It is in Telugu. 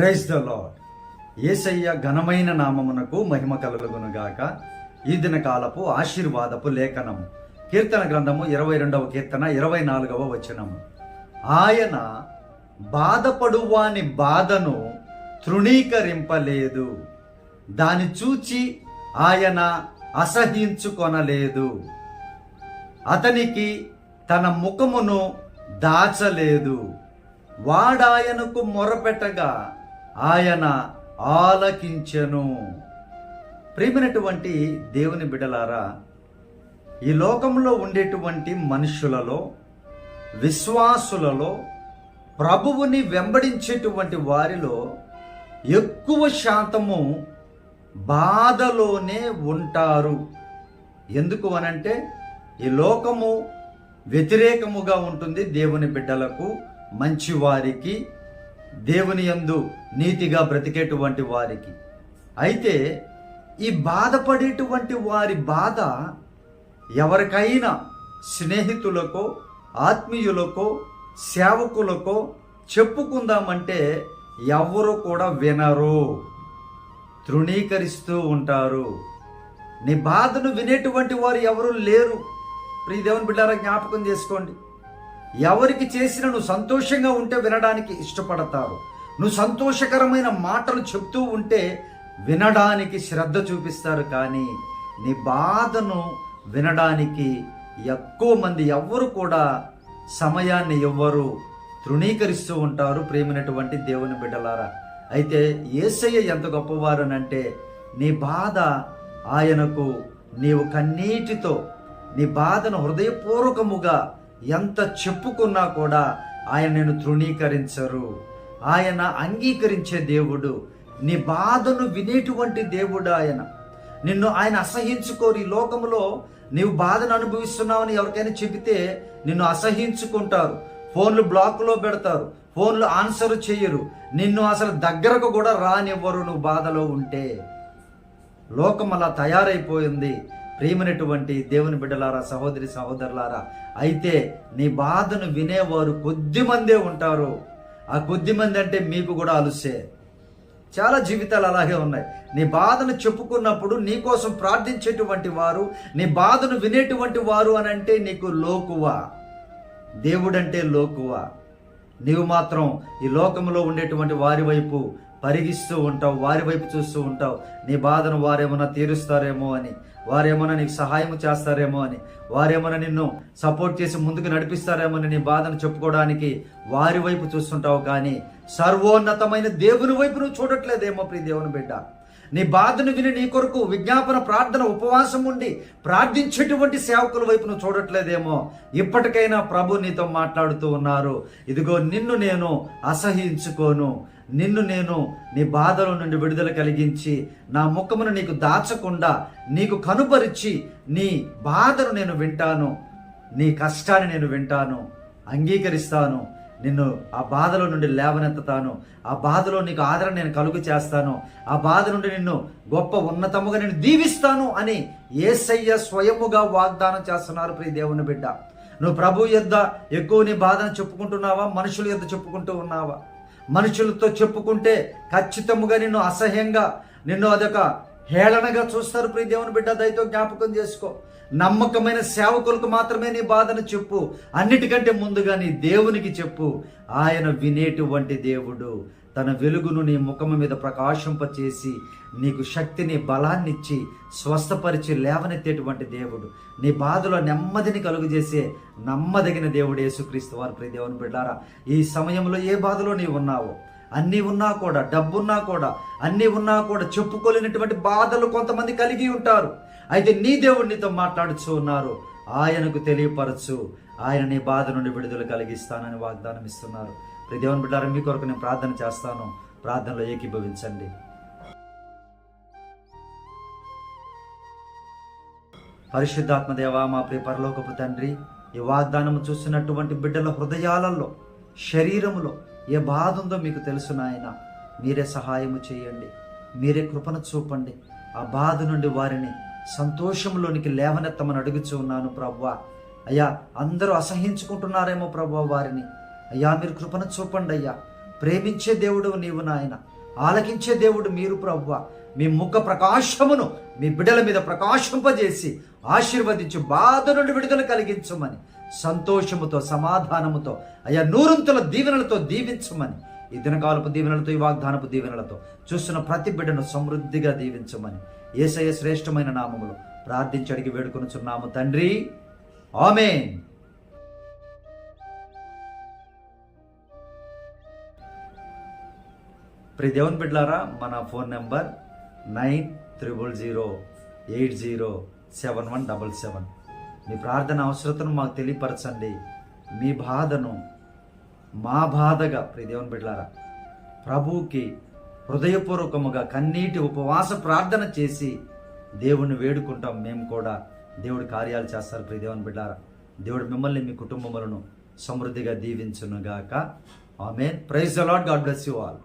ప్రైజ్ ద లాడ్ ఏసయ్య ఘనమైన నామమునకు మహిమ కలుగునుగాక. ఈ దిన కాలపు ఆశీర్వాదపు లేఖనము. కీర్తన గ్రంథము ఇరవై రెండవ కీర్తన ఇరవై నాలుగవ వచనము. ఆయన బాధపడువాని బాధను తృణీకరింపలేదు. దాని చూచి ఆయన అసహించుకొనలేదు అతనికి తన ముఖమును దాచలేదు. వాడాయనకు మొరపెట్టగా ఆయన ఆలకించెను. ప్రేమైనటువంటి దేవుని బిడలారా ఈ లోకంలో ఉండేటువంటి మనుషులలో విశ్వాసులలో ప్రభువుని వెంబడించేటువంటి వారిలో ఎక్కువ శాతము బాధలోనే ఉంటారు. ఎందుకు అనంటే ఈ లోకము వ్యతిరేకముగా ఉంటుంది దేవుని బిడ్డలకు మంచివారికి దేవుని యందు నీతిగా బ్రతికేటువంటి వారికి. అయితే ఈ బాధపడేటువంటి వారి బాధ ఎవరికైనా స్నేహితులకో ఆత్మీయులకో సేవకులకో చెప్పుకుందామంటే ఎవరు కూడా వినరు. తృణీకరిస్తూ ఉంటారు. నీ బాధను వినేటువంటి వారు ఎవరు లేరు. ప్రియదేవుని బిడ్డారా జ్ఞాపకం చేసుకోండి. ఎవరికి చేసిన నువ్వు సంతోషంగా ఉంటే వినడానికి ఇష్టపడతారు నువ్వు సంతోషకరమైన మాటలు చెప్తూ ఉంటే వినడానికి శ్రద్ధ చూపిస్తారు కానీ నీ బాధను వినడానికి ఎక్కువ మంది ఎవ్వరు కూడా సమయాన్ని ఎవ్వరు తృణీకరిస్తూ ఉంటారు ప్రేమైనటువంటి దేవుని బిడ్డలారా. అయితే ఏసయ్య ఎంత గొప్పవారనంటే నీ బాధ ఆయనకు నీవు కన్నీటితో నీ బాధను హృదయపూర్వకముగా ఎంత చెప్పుకున్నా కూడా ఆయన నేను తృణీకరించరు. ఆయన అంగీకరించే దేవుడు నీ బాధను వినేటువంటి దేవుడు ఆయన. నిన్ను ఆయన అసహించుకోరు. ఈ లోకంలో నీవు బాధను అనుభవిస్తున్నావని ఎవరికైనా చెబితే నిన్ను అసహించుకుంటారు. ఫోన్లు బ్లాక్లో పెడతారు. ఫోన్లు ఆన్సర్ చేయరు. నిన్ను అసలు దగ్గరకు కూడా రానివ్వరు నువ్వు బాధలో ఉంటే. లోకం అలా తయారైపోయింది. ప్రియమైనటువంటి దేవుని బిడ్డలారా సహోదరి సహోదరులారా అయితే నీ బాధను వినేవారు కొద్ది మందే ఉంటారు. ఆ కొద్ది మంది అంటే మీకు కూడా అలుసే. చాలా జీవితాలు అలాగే ఉన్నాయి. నీ బాధను చెప్పుకున్నప్పుడు నీ కోసం ప్రార్థించేటువంటి వారు నీ బాధను వినేటువంటి వారు అని అంటే నీకు లోకువ. దేవుడంటే లోకువ. నీవు మాత్రం ఈ లోకంలో ఉండేటువంటి వారి వైపు పరిగిస్తూ ఉంటావు వారి వైపు చూస్తూ ఉంటావు. నీ బాధను వారేమన్నా తీరుస్తారేమో అని. వారేమన్నా నీకు సహాయం చేస్తారేమో అని వారేమన్నా నిన్ను సపోర్ట్ చేసి ముందుకు నడిపిస్తారేమో అని నీ బాధను చెప్పుకోవడానికి వారి వైపు చూస్తుంటావు కానీ సర్వోన్నతమైన దేవుని వైపు నువ్వు చూడట్లేదేమో ప్రియ దేవుని బిడ్డ. నీ బాధను విని నీ కొరకు విజ్ఞాపన ప్రార్థన ఉపవాసం ఉండి ప్రార్థించేటువంటి సేవకుల వైపు నువ్వు చూడట్లేదేమో. ఇప్పటికైనా ప్రభు నీతో మాట్లాడుతూ ఉన్నారు. ఇదిగో నిన్ను నేను అసహించుకోను నిన్ను నేను నీ బాధల నుండి విడుదల కలిగించి నా ముఖమును నీకు దాచకుండా నీకు కనుపరిచి నీ బాధను నేను వింటాను. నీ కష్టాన్ని నేను వింటాను. అంగీకరిస్తాను. నిన్ను ఆ బాధలో నుండి లేవనెత్తుతాను. ఆ బాధలో నీకు ఆదరణ నేను కలుగు చేస్తాను. ఆ బాధ నుండి నిన్ను గొప్ప ఉన్నతముగా నేను దీవిస్తాను అని ఏసయ్య స్వయముగా వాగ్దానం చేస్తున్నారు ప్రియ దేవుని బిడ్డ. నువ్వు ప్రభు యొద్ద ఎక్కువ నీ బాధను చెప్పుకుంటున్నావా? మనుషుల యొద్ద చెప్పుకుంటూ ఉన్నావా? మనుషులతో చెప్పుకుంటే ఖచ్చితముగా నిన్ను అసహ్యంగా నిన్ను అదొక హేళనగా చూస్తారు ప్రియ దేవుని బిడ్డ దయతో జ్ఞాపకం చేసుకో. నమ్మకమైన సేవకులకు మాత్రమే నీ బాధను చెప్పు. అన్నిటికంటే ముందుగా నీ దేవునికి చెప్పు. ఆయన వినేటువంటి దేవుడు తన వెలుగును నీ ముఖం మీద ప్రకాశింపచేసి నీకు శక్తిని బలాన్నిచ్చి స్వస్థపరిచి లేవనెత్తేటువంటి దేవుడు. నీ బాధలో నెమ్మదిని కలుగజేసే నమ్మదగిన దేవుడు యేసుక్రీస్తు వారి ప్రియ దేవుని బిడ్డారా. ఈ సమయంలో ఏ బాధలో నీవు ఉన్నావో అన్నీ ఉన్నా కూడా డబ్బున్నా కూడా అన్నీ ఉన్నా కూడా చెప్పుకోలేనటువంటి బాధలు కొంతమంది కలిగి ఉంటారు. అయితే నీ దేవుడు నీతో మాట్లాడుచు ఉన్నారు. ఆయనకు తెలియపరచు. ఆయన నీ బాధ నుండి విడుదల కలిగిస్తానని వాగ్దానం ఇస్తున్నారు. ప్రతి దేవుని బిడ్డారా మీ కొరకు నేను ప్రార్థన చేస్తాను. ప్రార్థనలో ఏకీభవించండి. పరిశుద్ధాత్మ దేవా మా ప్రియ పరలోకపు తండ్రి ఈ వాగ్దానం చూస్తున్నటువంటి బిడ్డల హృదయాలలో శరీరములో ఏ బాధ ఉందో మీకు తెలుసు నాయన మీరే సహాయము చేయండి మీరే కృపను చూపండి. ఆ బాధ నుండి వారిని సంతోషంలోనికి లేవనెత్తమని అడుగుచూ ఉన్నాను ప్రవ్వా. అయ్యా అందరూ అసహించుకుంటున్నారేమో ప్రభు వారిని. అయ్యా మీరు కృపను చూపండి అయ్యా. ప్రేమించే దేవుడు నీవు నాయన ఆలకించే దేవుడు మీరు ప్రవ్వ. మీ ముఖ ప్రకాశమును మీ బిడ్డల మీద ప్రకాశింపజేసి ఆశీర్వదించి బాధ నుండి విడుదల కలిగించమని సంతోషముతో సమాధానముతో అయ్యా నూరంతుల దీవెనలతో దీవించమని ఈ దినకాలపు దీవెనలతో ఈ వాగ్దానపు దీవెనలతో చూస్తున్న ప్రతి బిడ్డను సమృద్ధిగా దీవించమని ఏసయ శ్రేష్టమైన నామములు ప్రార్థించి అడిగి వేడుకొనుచున్నాము తండ్రి. ఆమెన్. ప్రి దేవుని బిడ్లారా మన phone number nine triple zero eight zero seven one double seven. మీ ప్రార్థన అవసరతను మాకు తెలియపరచండి. మీ బాధను మా బాధగా ప్రియ దేవుని బిడ్డారా ప్రభువుకి హృదయపూర్వకముగా కన్నీటి ఉపవాస ప్రార్థన చేసి దేవుణ్ణి వేడుకుంటాం మేము కూడా. దేవుడి కార్యాలు చేస్తారు ప్రియ దేవుని బిడ్డారా దేవుడు మిమ్మల్ని మీ కుటుంబములను సమృద్ధిగా దీవించునుగాక. ఆమె praise a lot God bless you all